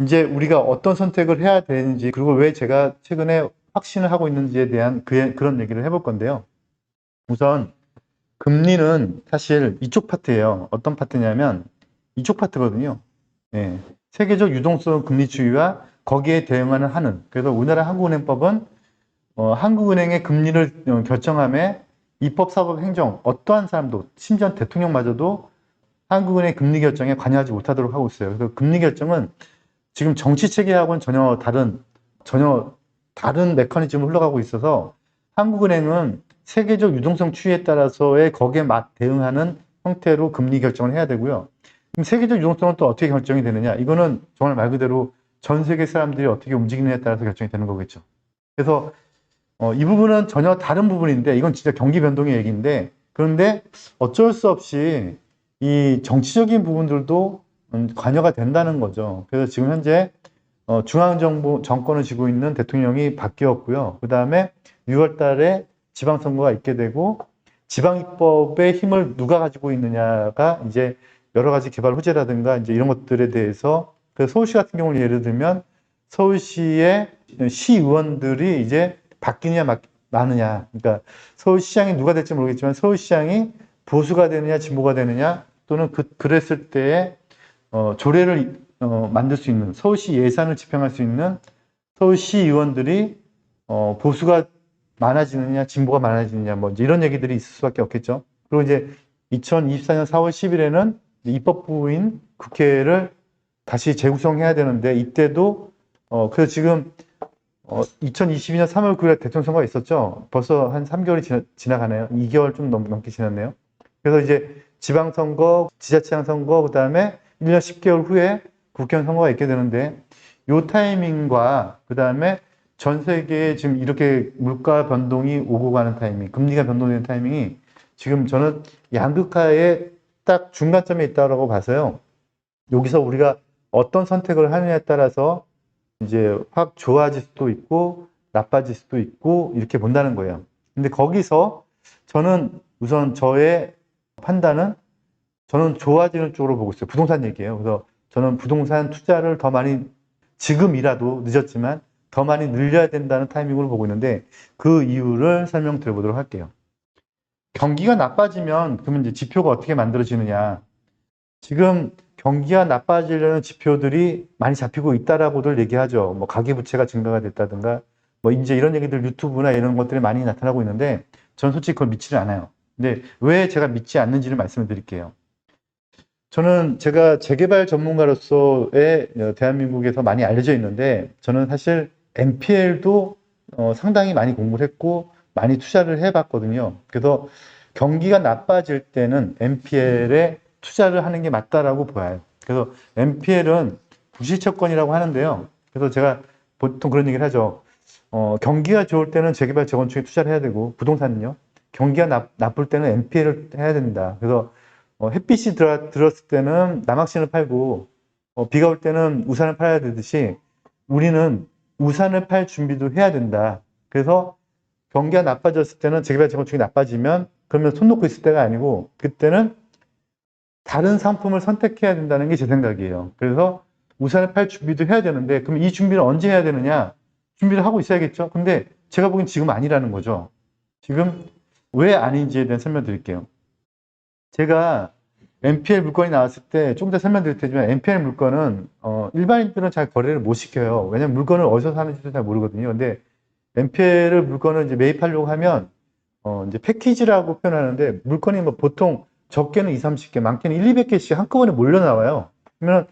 이제 우리가 어떤 선택을 해야 되는지 그리고 왜 제가 최근에 확신을 하고 있는지에 대한 그, 그런 얘기를 해볼 건데요. 우선 금리는 사실 이쪽 파트예요. 어떤 파트냐면 이쪽 파트거든요. 예. 세계적 유동성 금리 주의와 거기에 대응하는 하는. 그래서 우리나라 한국은행법은 어, 한국은행의 금리를 어, 결정함에 입법, 사법, 행정 어떠한 사람도 심지어 대통령마저도 한국은행 금리 결정에 관여하지 못하도록 하고 있어요. 그래서 금리 결정은 지금 정치 체계하고는 전혀 다른 전혀 다른 메커니즘을 흘러가고 있어서 한국은행은 세계적 유동성 추이에 따라서의 거기에 맞 대응하는 형태로 금리 결정을 해야 되고요. 그럼 세계적 유동성은 또 어떻게 결정이 되느냐? 이거는 정말 말 그대로 전 세계 사람들이 어떻게 움직이느냐에 따라서 결정이 되는 거겠죠. 그래서 어, 이 부분은 전혀 다른 부분인데 이건 진짜 경기 변동의 얘기인데 그런데 어쩔 수 없이 이 정치적인 부분들도 음, 관여가 된다는 거죠. 그래서 지금 현재 어, 중앙정부 정권을 쥐고 있는 대통령이 바뀌었고요. 그 다음에 6월 달에 지방선거가 있게 되고 지방입법의 힘을 누가 가지고 있느냐가 이제 여러 가지 개발 호재라든가 이제 이런 것들에 대해서 그 서울시 같은 경우를 예를 들면 서울시의 시의원들이 이제 바뀌느냐 마, 마느냐 그러니까 서울시장이 누가 될지 모르겠지만 서울시장이 보수가 되느냐 진보가 되느냐 또는 그, 그랬을 때에 어, 조례를 어, 만들 수 있는 서울시 예산을 집행할 수 있는 서울시 의원들이 어, 보수가 많아지느냐 진보가 많아지느냐 뭐 이런 얘기들이 있을 수밖에 없겠죠. 그리고 이제 2024년 4월 10일에는 입법부인 국회를 다시 재구성해야 되는데 이때도 어 그래서 지금 어 2022년 3월 9일에 대통령 선거가 있었죠. 벌써 한 3개월이 지나, 지나가네요. 2개월 좀 넘, 넘게 지났네요. 그래서 이제 지방선거, 지자체장 선거, 그 다음에 1년 10개월 후에 국회의원 선거가 있게 되는데 요 타이밍과 그 다음에 전 세계에 지금 이렇게 물가 변동이 오고 가는 타이밍, 금리가 변동되는 타이밍이 지금 저는 양극화의 딱 중간점에 있다고 봐서요. 여기서 우리가 어떤 선택을 하느냐에 따라서 이제 확 좋아질 수도 있고 나빠질 수도 있고 이렇게 본다는 거예요. 근데 거기서 저는 우선 저의 판단은 저는 좋아지는 쪽으로 보고 있어요. 부동산 얘기예요. 그래서 저는 부동산 투자를 더 많이 지금이라도 늦었지만 더 많이 늘려야 된다는 타이밍으로 보고 있는데 그 이유를 설명드려 보도록 할게요. 경기가 나빠지면 그러면 이제 지표가 어떻게 만들어지느냐? 지금 경기가 나빠지려는 지표들이 많이 잡히고 있다라고들 얘기하죠. 뭐 가계부채가 증가가 됐다든가 뭐 이제 이런 얘기들 유튜브나 이런 것들이 많이 나타나고 있는데 저는 솔직히 그걸 믿지를 않아요. 근데 왜 제가 믿지 않는지를 말씀을 드릴게요. 저는 제가 재개발 전문가로서의 대한민국에서 많이 알려져 있는데 저는 사실 NPL도 어, 상당히 많이 공부를 했고 많이 투자를 해봤거든요. 그래서 경기가 나빠질 때는 NPL에 투자를 하는 게 맞다라고 보여요. 그래서 NPL은 부실채권이라고 하는데요. 그래서 제가 보통 그런 얘기를 하죠. 어, 경기가 좋을 때는 재개발 재건축에 투자를 해야 되고 부동산은요. 경기가 나, 나쁠 때는 NPL을 해야 된다. 그래서 어, 햇빛이 들어, 들었을 때는 남학신을 팔고 어, 비가 올 때는 우산을 팔아야 되듯이 우리는 우산을 팔 준비도 해야 된다. 그래서 경기가 나빠졌을 때는 재개발 재건축이 나빠지면 그러면 손 놓고 있을 때가 아니고 그때는 다른 상품을 선택해야 된다는 게 제 생각이에요. 그래서 우산을 팔 준비도 해야 되는데 그럼 이 준비를 언제 해야 되느냐? 준비를 하고 있어야겠죠. 근데 제가 보기엔 지금 아니라는 거죠. 지금 왜 아닌지에 대한 설명 드릴게요. 제가 NPL 물건이 나왔을 때좀더 설명드릴 테지만 NPL 물건은 어, 일반인들은 잘 거래를 못 시켜요. 왜냐면 물건을 어디서 사는지도 잘 모르거든요. 근데 NPL 물건을 이제 매입하려고 하면 어, 이제 패키지라고 표현하는데 물건이 뭐 보통 적게는 2, 30개, 많게는 1, 200개씩 한꺼번에 몰려 나와요. 그러면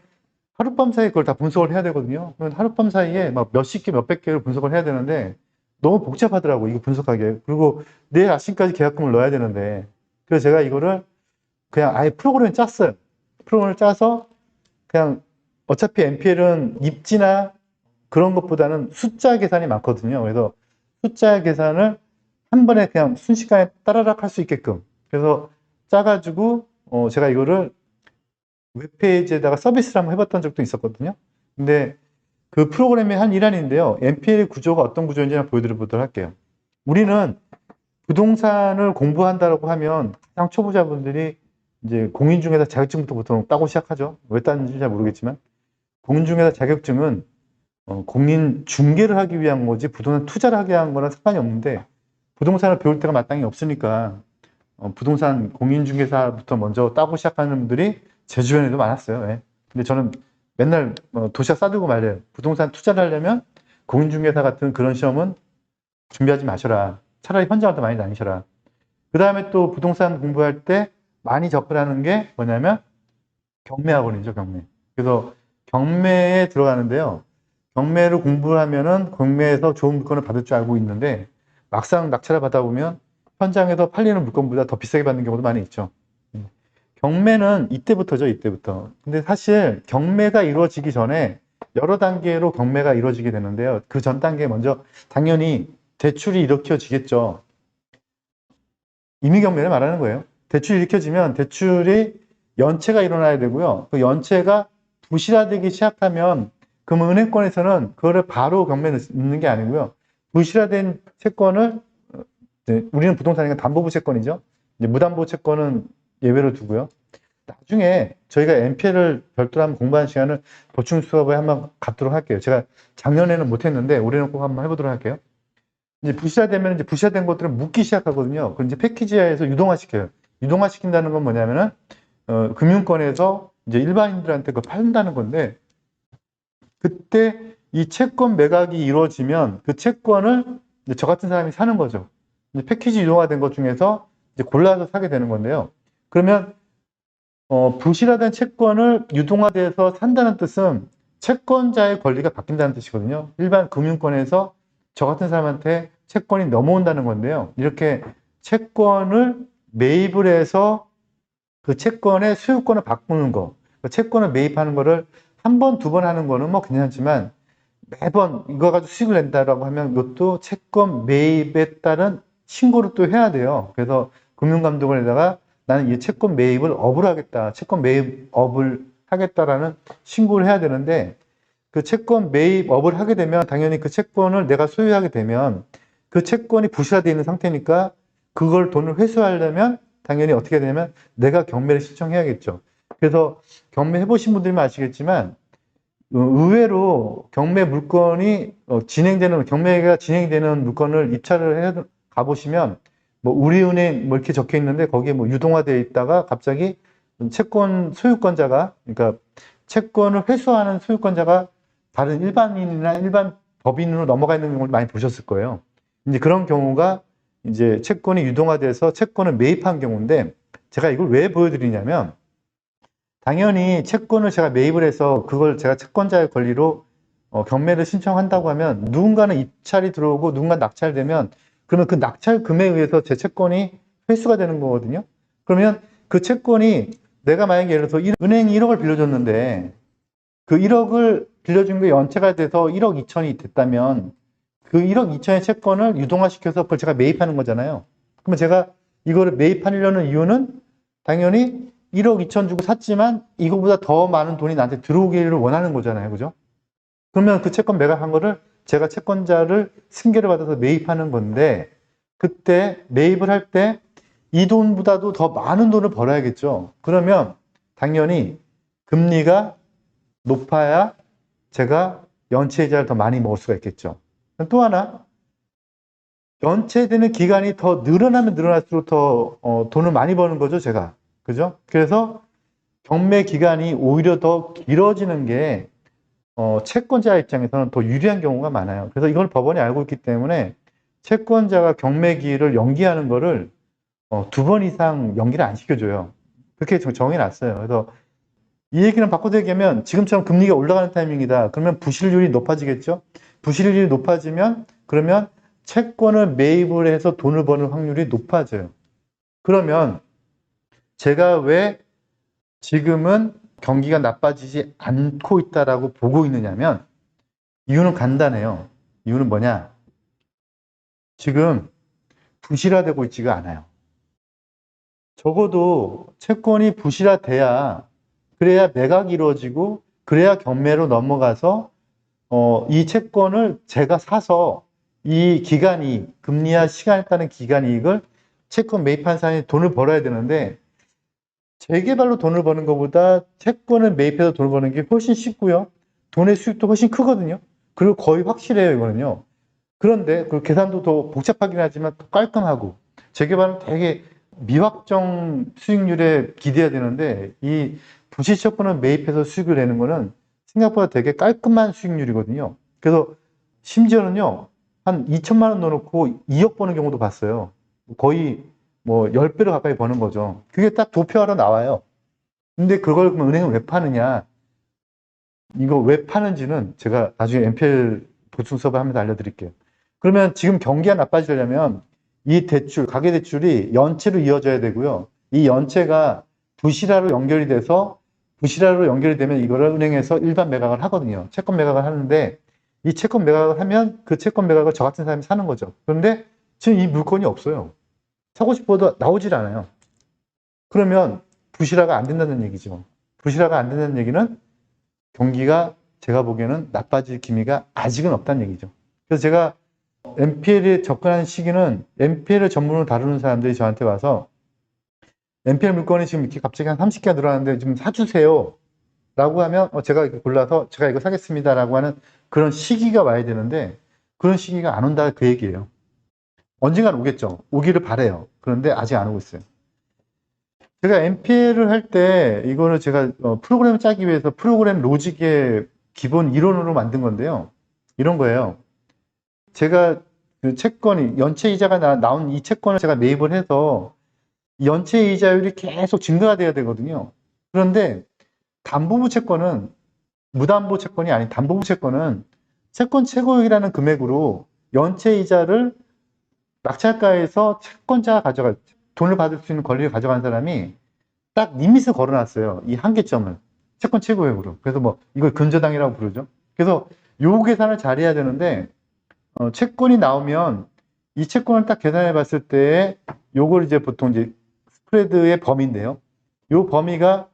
하룻밤 사이에 그걸 다 분석을 해야 되거든요. 그러면 하룻밤 사이에 막 몇십 개, 몇백 개를 분석을 해야 되는데 너무 복잡하더라고, 이거 분석하기에. 그리고 내일 아침까지 계약금을 넣어야 되는데. 그래서 제가 이거를 그냥 아예 프로그램을 짰어요. 프로그램을 짜서 그냥 어차피 NPL은 입지나 그런 것보다는 숫자 계산이 많거든요. 그래서 숫자 계산을 한 번에 그냥 순식간에 따라락 할 수 있게끔. 그래서 짜가지고 어 제가 이거를 웹페이지에다가 서비스를 한번 해봤던 적도 있었거든요. 근데 그 프로그램의 한 일환인데요. NPL 구조가 어떤 구조인지 보여드려 보도록 할게요. 우리는 부동산을 공부한다고 하면 가장 초보자분들이 이제 공인 중에서 자격증부터 보통 따고 시작하죠. 왜 따는지 잘 모르겠지만. 공인중개사 자격증은 어, 공인 중개를 하기 위한 거지 부동산 투자를 하기 위한 거랑 상관이 없는데 부동산을 배울 때가 마땅히 없으니까 어, 부동산 공인중개사부터 먼저 따고 시작하는 분들이 제 주변에도 많았어요. 예. 근데 저는 맨날 어, 도시락 싸들고 말해요. 부동산 투자를 하려면 공인중개사 같은 그런 시험은 준비하지 마셔라. 차라리 현장을 더 많이 다니셔라. 그 다음에 또 부동산 공부할 때 많이 접근하는 게 뭐냐면 경매학원이죠, 경매. 그래서 경매에 들어가는데요. 경매를 공부를 하면은 경매에서 좋은 물건을 받을 줄 알고 있는데 막상 낙찰을 받아보면 현장에서 팔리는 물건보다 더 비싸게 받는 경우도 많이 있죠. 음. 경매는 이때부터죠, 이때부터. 근데 사실 경매가 이루어지기 전에 여러 단계로 경매가 이루어지게 되는데요. 그 전 단계에 먼저 당연히 대출이 일으켜지겠죠. 임의경매를 말하는 거예요. 대출이 일으켜지면 대출이 연체가 일어나야 되고요. 그 연체가 부실화되기 시작하면 그러면 은행권에서는 그거를 바로 경매에 넣는 게 아니고요. 부실화된 채권을 어, 우리는 부동산이니까 담보부 채권이죠. 무담보 채권은 예외로 두고요. 나중에 저희가 NPL을 별도로 한번 공부하는 시간을 보충 수업에 한번 갖도록 할게요. 제가 작년에는 못했는데 올해는 꼭 한번 해보도록 할게요. 이제 부실화되면 이제 부실화된 것들은 묻기 시작하거든요. 그럼 이제 패키지화해서 유동화시켜요. 유동화시킨다는 건 뭐냐면은 어, 금융권에서 이제 일반인들한테 그걸 판다는 건데 그때 이 채권 매각이 이루어지면 그 채권을 저 같은 사람이 사는 거죠. 패키지 유동화된 것 중에서 이제 골라서 사게 되는 건데요. 그러면 어, 부실화된 채권을 유동화돼서 산다는 뜻은 채권자의 권리가 바뀐다는 뜻이거든요. 일반 금융권에서 저 같은 사람한테 채권이 넘어온다는 건데요. 이렇게 채권을 매입을 해서 그 채권의 소유권을 바꾸는 거, 그 채권을 매입하는 거를 한 번, 두 번 하는 거는 뭐 괜찮지만 매번 이거 가지고 수익을 낸다라고 하면 이것도 채권 매입에 따른 신고를 또 해야 돼요. 그래서 금융감독원에다가 나는 이 채권 매입을 업을 하겠다. 채권 매입 업을 하겠다라는 신고를 해야 되는데 그 채권 매입 업을 하게 되면 당연히 그 채권을 내가 소유하게 되면 그 채권이 부실화되어 있는 상태니까 그걸 돈을 회수하려면 당연히 어떻게 되냐면 내가 경매를 신청해야겠죠. 그래서 경매 해보신 분들은 아시겠지만 어, 의외로 경매 물건이 어, 진행되는 경매가 진행되는 물건을 입찰을 해 가보시면 뭐 우리은행 뭐 이렇게 적혀 있는데 거기에 뭐 유동화되어 있다가 갑자기 채권 소유권자가 그러니까 채권을 회수하는 소유권자가 다른 일반인이나 일반 법인으로 넘어가 있는 경우를 많이 보셨을 거예요. 이제 그런 경우가 이제 채권이 유동화돼서 채권을 매입한 경우인데 제가 이걸 왜 보여드리냐면 당연히 채권을 제가 매입을 해서 그걸 제가 채권자의 권리로 어, 경매를 신청한다고 하면 누군가는 입찰이 들어오고 누군가 낙찰되면 그러면 그 낙찰 금에 의해서 제 채권이 회수가 되는 거거든요. 그러면 그 채권이 내가 만약에 예를 들어서 은행이 1억을 빌려줬는데 그 1억을 빌려준 게 연체가 돼서 1억 2천이 됐다면 그 1억 2천의 채권을 유동화시켜서 그걸 제가 매입하는 거잖아요. 그러면 제가 이거를 매입하려는 이유는 당연히 1억 2천 주고 샀지만 이거보다 더 많은 돈이 나한테 들어오기를 원하는 거잖아요. 그죠? 그러면 그 채권 매각한 거를 제가 채권자를 승계를 받아서 매입하는 건데 그때 매입을 할 때 이 돈보다도 더 많은 돈을 벌어야겠죠. 그러면 당연히 금리가 높아야 제가 연체이자를 더 많이 먹을 수가 있겠죠. 또 하나 연체되는 기간이 더 늘어나면 늘어날수록 더 어, 돈을 많이 버는 거죠, 제가. 그죠? 그래서 경매 기간이 오히려 더 길어지는 게 어, 채권자 입장에서는 더 유리한 경우가 많아요. 그래서 이걸 법원이 알고 있기 때문에 채권자가 경매 기일을 연기하는 거를 어, 두 번 이상 연기를 안 시켜줘요. 그렇게 정해놨어요. 그래서 이 얘기는 바꿔서 얘기하면 지금처럼 금리가 올라가는 타이밍이다. 그러면 부실률이 높아지겠죠? 부실률이 높아지면 그러면 채권을 매입을 해서 돈을 버는 확률이 높아져요. 그러면 제가 왜 지금은 경기가 나빠지지 않고 있다라고 보고 있느냐면 이유는 간단해요. 이유는 뭐냐? 지금 부실화되고 있지가 않아요. 적어도 채권이 부실화돼야 그래야 매각이 이루어지고 그래야 경매로 넘어가서 어, 이 채권을 제가 사서 이 기간이 금리와 시간에 따른 기간 이익을 채권 매입한 사람이 돈을 벌어야 되는데 재개발로 돈을 버는 것보다 채권을 매입해서 돈을 버는 게 훨씬 쉽고요. 돈의 수익도 훨씬 크거든요. 그리고 거의 확실해요, 이거는요. 그런데 그 계산도 더 복잡하긴 하지만 더 깔끔하고 재개발은 되게 미확정 수익률에 기대해야 되는데 이 부실 채권을 매입해서 수익을 내는 거는 생각보다 되게 깔끔한 수익률이거든요. 그래서 심지어는요, 한 2천만 원 넣어놓고 2억 버는 경우도 봤어요. 거의 뭐 10배로 가까이 버는 거죠. 그게 딱 도표화로 나와요. 근데 그걸 그럼 은행은 왜 파느냐? 이거 왜 파는지는 제가 나중에 NPL 보충 수업을 하면서 알려드릴게요. 그러면 지금 경기가 나빠지려면 이 대출, 가계대출이 연체로 이어져야 되고요. 이 연체가 부실화로 연결이 돼서 부실화로 연결이 되면 이거를 은행에서 일반 매각을 하거든요. 채권 매각을 하는데 이 채권 매각을 하면 그 채권 매각을 저 같은 사람이 사는 거죠. 그런데 지금 이 물건이 없어요. 사고 싶어도 나오질 않아요. 그러면 부실화가 안 된다는 얘기죠. 부실화가 안 된다는 얘기는 경기가 제가 보기에는 나빠질 기미가 아직은 없다는 얘기죠. 그래서 제가 NPL에 접근하는 시기는 NPL을 전문으로 다루는 사람들이 저한테 와서 NPL 물건이 지금 이렇게 갑자기 한 30개가 늘어났는데 좀 사주세요. 라고 하면 어, 제가 골라서 제가 이거 사겠습니다. 라고 하는 그런 시기가 와야 되는데 그런 시기가 안 온다 그 얘기예요. 언젠간 오겠죠. 오기를 바래요. 그런데 아직 안 오고 있어요. 제가 NPL을 할 때 이거를 제가 어, 프로그램을 짜기 위해서 프로그램 로직의 기본 이론으로 만든 건데요. 이런 거예요. 제가 그 채권이 연체 이자가 나, 나온 이 채권을 제가 매입을 해서 연체 이자율이 계속 증가가 돼야 되거든요. 그런데 담보부 채권은 무담보 채권이 아닌 담보부 채권은 채권 최고액이라는 금액으로 연체 이자를 낙찰가에서 채권자가 가져갈 돈을 받을 수 있는 권리를 가져간 사람이 딱 리밋을 걸어놨어요. 이 한계점을 채권 최고액으로. 그래서 뭐 이걸 근저당이라고 부르죠. 그래서 요 계산을 잘 해야 되는데 어, 채권이 나오면 이 채권을 딱 계산해 봤을 때 요걸 이제 보통 이제 스프레드의 범위인데요. 요 범위가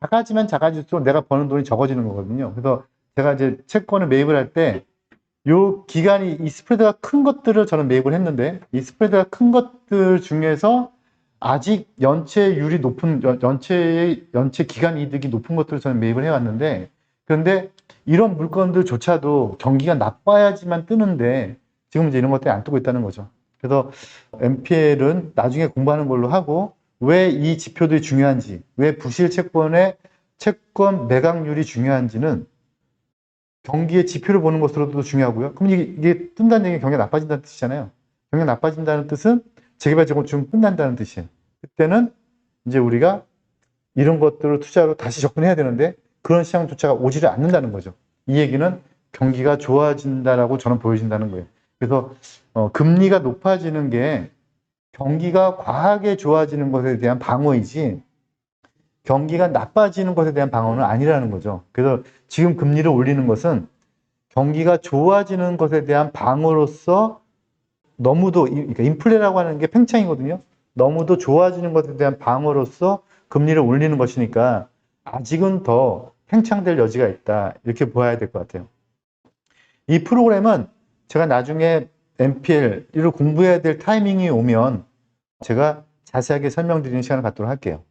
작아지면 작아질수록 내가 버는 돈이 적어지는 거거든요. 그래서 제가 이제 채권을 매입을 할때요 기간이 이 스프레드가 큰 것들을 저는 매입을 했는데 이 스프레드가 큰 것들 중에서 아직 연체율이 높은 연- 연체의 연체 기간 이득이 높은 것들을 저는 매입을 해왔는데 그런데 이런 물건들조차도 경기가 나빠야지만 뜨는데 지금 이제 이런 것들이 안 뜨고 있다는 거죠. 그래서 NPL은 나중에 공부하는 걸로 하고 왜 이 지표들이 중요한지, 왜 부실 채권의 채권 매각률이 중요한지는 경기의 지표를 보는 것으로도 중요하고요. 그럼 이게, 이게 뜬다는 얘기는 경기가 나빠진다는 뜻이잖아요. 경기가 나빠진다는 뜻은 재개발 재건축은 끝난다는 뜻이에요. 그때는 이제 우리가 이런 것들을 투자로 다시 접근해야 되는데 그런 시장조차가 오지를 않는다는 거죠. 이 얘기는 경기가 좋아진다라고 저는 보여진다는 거예요. 그래서 어, 금리가 높아지는 게 경기가 과하게 좋아지는 것에 대한 방어이지 경기가 나빠지는 것에 대한 방어는 아니라는 거죠. 그래서 지금 금리를 올리는 것은 경기가 좋아지는 것에 대한 방어로서 너무도 이- 그러니까 인플레라고 하는 게 팽창이거든요. 너무도 좋아지는 것에 대한 방어로서 금리를 올리는 것이니까 아직은 더 팽창될 여지가 있다. 이렇게 보아야 될 것 같아요. 이 프로그램은 제가 나중에 NPL, 이를 공부해야 될 타이밍이 오면 제가 자세하게 설명드리는 시간을 갖도록 할게요.